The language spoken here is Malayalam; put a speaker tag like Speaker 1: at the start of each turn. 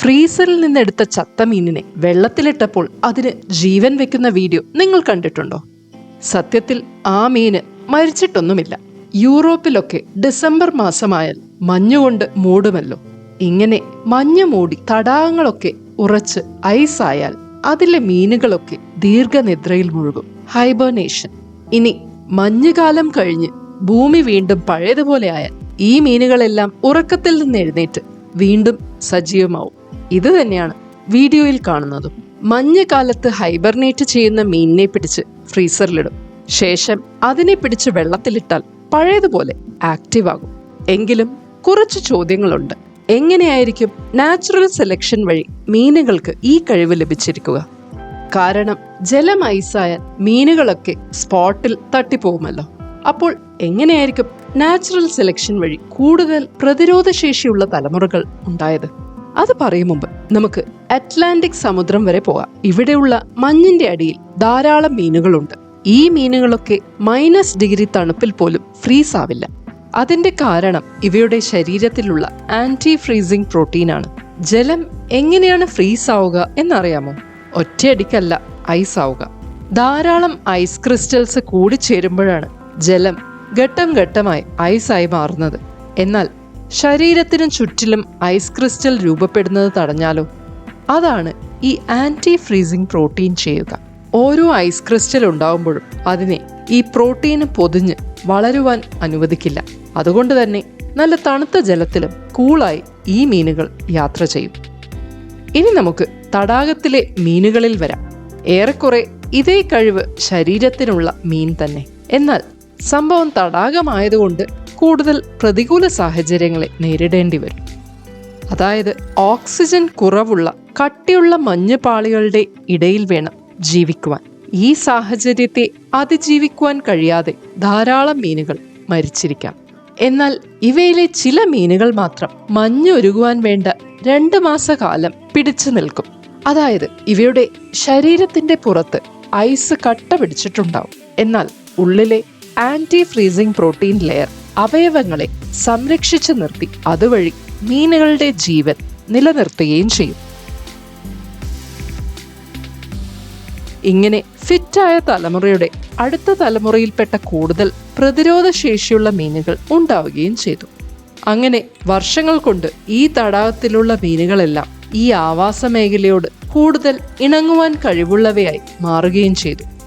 Speaker 1: ഫ്രീസറിൽ നിന്നെടുത്ത ചത്ത മീനിനെ വെള്ളത്തിലിട്ടപ്പോൾ അതിന് ജീവൻ വെക്കുന്ന വീഡിയോ നിങ്ങൾ കണ്ടിട്ടുണ്ടോ? സത്യത്തിൽ ആ മീന് മരിച്ചിട്ടൊന്നുമില്ല. യൂറോപ്പിലൊക്കെ ഡിസംബർ മാസമായാൽ മഞ്ഞുകൊണ്ട് മൂടുമല്ലോ. ഇങ്ങനെ മഞ്ഞ് മൂടി തടാകങ്ങളൊക്കെ ഉറച്ച് ഐസായാൽ അതിലെ മീനുകളൊക്കെ ദീർഘനിദ്രയിൽ മുഴുകും. ഹൈബർനേഷൻ. ഇനി മഞ്ഞുകാലം കഴിഞ്ഞ് ഭൂമി വീണ്ടും പഴയതുപോലെ ആയാൽ ഈ മീനുകളെല്ലാം ഉറക്കത്തിൽ നിന്ന് എഴുന്നേറ്റ് വീണ്ടും സജീവമാവും. ഇത് തന്നെയാണ് വീഡിയോയിൽ കാണുന്നതും. മഞ്ഞകാലത്ത് ഹൈബർനേറ്റ് ചെയ്യുന്ന മീനിനെ പിടിച്ച് ഫ്രീസറിലിടും. ശേഷം അതിനെ പിടിച്ച് വെള്ളത്തിലിട്ടാൽ പഴയതുപോലെ ആക്റ്റീവ് ആകും എങ്കിലും കുറച്ച് ചോദ്യങ്ങളുണ്ട്. എങ്ങനെയായിരിക്കും നാച്ചുറൽ സെലക്ഷൻ വഴി മീനുകൾക്ക് ഈ കഴിവ് ലഭിച്ചിരിക്കുക? കാരണം ജലം ഐസായാൽ മീനുകളൊക്കെ സ്പോട്ടിൽ തട്ടിപ്പോകുമല്ലോ അപ്പോൾ എങ്ങനെയായിരിക്കും നാച്ചുറൽ സെലക്ഷൻ വഴി കൂടുതൽ പ്രതിരോധശേഷിയുള്ള തലമുറകൾ ഉണ്ടായത്? അത് പറയും മുമ്പ്. നമുക്ക് അറ്റ്ലാന്റിക് സമുദ്രം വരെ പോകാം. ഇവിടെയുള്ള മഞ്ഞിന്റെ അടിയിൽ ധാരാളം മീനുകളുണ്ട്. ഈ മീനുകളൊക്കെ മൈനസ് ഡിഗ്രി തണുപ്പിൽ പോലും ഫ്രീസ് ആവില്ല അതിന്റെ കാരണം ഇവയുടെ ശരീരത്തിലുള്ള ആന്റി ഫ്രീസിംഗ് പ്രോട്ടീനാണ്. ജലം എങ്ങനെയാണ് ഫ്രീസ് ആവുക എന്നറിയാമോ? ഒറ്റയടിക്കല്ല ഐസ് ആവുക ധാരാളം ഐസ് ക്രിസ്റ്റൽസ് കൂടിച്ചേരുമ്പോഴാണ് ജലം ഘട്ടം ഘട്ടമായി ഐസായി മാറുന്നത്. എന്നാൽ ശരീരത്തിനു ചുറ്റിലും ഐസ് ക്രിസ്റ്റൽ രൂപപ്പെടുന്നത് തടഞ്ഞാലോ? അതാണ് ഈ ആന്റി ഫ്രീസിംഗ് പ്രോട്ടീൻ ചെയ്യുക. ഓരോ ഐസ് ക്രിസ്റ്റൽ ഉണ്ടാകുമ്പോഴും അതിനെ ഈ പ്രോട്ടീന് പൊതിഞ്ഞ് വളരുവാൻ അനുവദിക്കില്ല. അതുകൊണ്ട് തന്നെ നല്ല തണുത്ത ജലത്തിലും കൂളായി ഈ മീനുകൾ യാത്ര ചെയ്യും. ഇനി നമുക്ക് തടാകത്തിലെ മീനുകളിൽ വരാം. ഏറെക്കുറെ ഇതേ കഴിവ് ശരീരത്തിനുള്ള മീൻ തന്നെ. എന്നാൽ സംഭവം തടാകമായതുകൊണ്ട് കൂടുതൽ പ്രതികൂല സാഹചര്യങ്ങളെ നേരിടേണ്ടി വരും. അതായത് ഓക്സിജൻ കുറവുള്ള കട്ടിയുള്ള മഞ്ഞുപാളികളുടെ ഇടയിൽ വേണം ജീവിക്കുവാൻ. ഈ സാഹചര്യത്തെ അതിജീവിക്കുവാൻ കഴിയാതെ ധാരാളം മീനുകൾ മരിച്ചിരിക്കാം. എന്നാൽ ഇവയിലെ ചില മീനുകൾ മാത്രം മഞ്ഞൊരുകുവാൻ വേണ്ട രണ്ട് മാസകാലം പിടിച്ചു നിൽക്കും. അതായത് ഇവയുടെ ശരീരത്തിന്റെ പുറത്ത് ഐസ് കട്ട പിടിച്ചിട്ടുണ്ടാവും. എന്നാൽ ഉള്ളിലെ ആന്റി ഫ്രീസിംഗ് പ്രോട്ടീൻ ലെയർ അവയവങ്ങളെ സംരക്ഷിച്ചു നിർത്തി അതുവഴി മീനുകളുടെ ജീവൻ നിലനിർത്തുകയും ചെയ്യും. ഇങ്ങനെ ഫിറ്റായ തലമുറയുടെ അടുത്ത തലമുറയിൽപ്പെട്ട കൂടുതൽ പ്രതിരോധ ശേഷിയുള്ള മീനുകൾ ഉണ്ടാവുകയും ചെയ്തു. അങ്ങനെ വർഷങ്ങൾ കൊണ്ട് ഈ തടാകത്തിലുള്ള മീനുകളെല്ലാം ഈ ആവാസ മേഖലയോട് കൂടുതൽ ഇണങ്ങുവാൻ കഴിവുള്ളവയായി മാറുകയും ചെയ്തു.